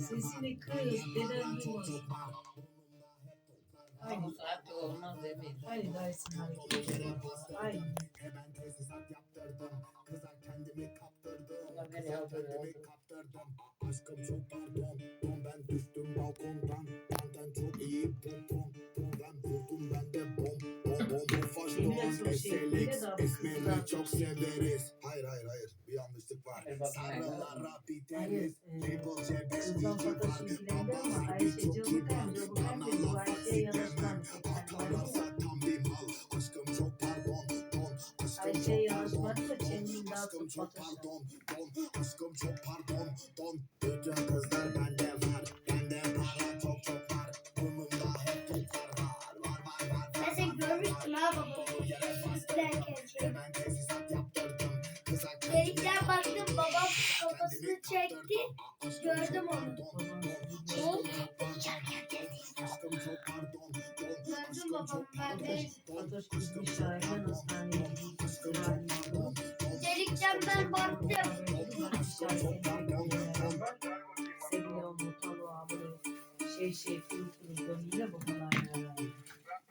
Sesini kız. Deden duymaz. Bu Aynı. saatte olmaz demeyin. Aynı dersin hareketi. Aynı. Ama beni öldürüyor. Aşkım çok pardon Don ben düştüm balkondan Benden çok iyi pompon Don ben vurdum ben de bom Bom bom bom bir daha Esmeri çok severiz. Hayır hayır hayır. Bir yanlışlık var. Sarılara biteriz e, Triple C beş Kızdan bilgi fotoğraf var ilgilendi ama Baba Ayşe sanki çok kibar Bana laf yanaşmaz. Atarlarsa tam bir mal. Aşkım çok pardon Don. Aşkım çok pardon Don. aşkım çok pardon Don. Aşkım çok pardon Don. Bütün kızlar bende çekti. Gördüm onu. Don Gördüm babam ben de. Delikten ben baktım. Şey şey.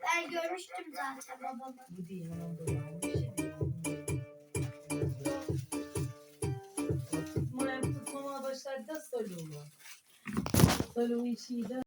Ben görmüştüm zaten babamı. Bu değil صلوا صلوا سيدنا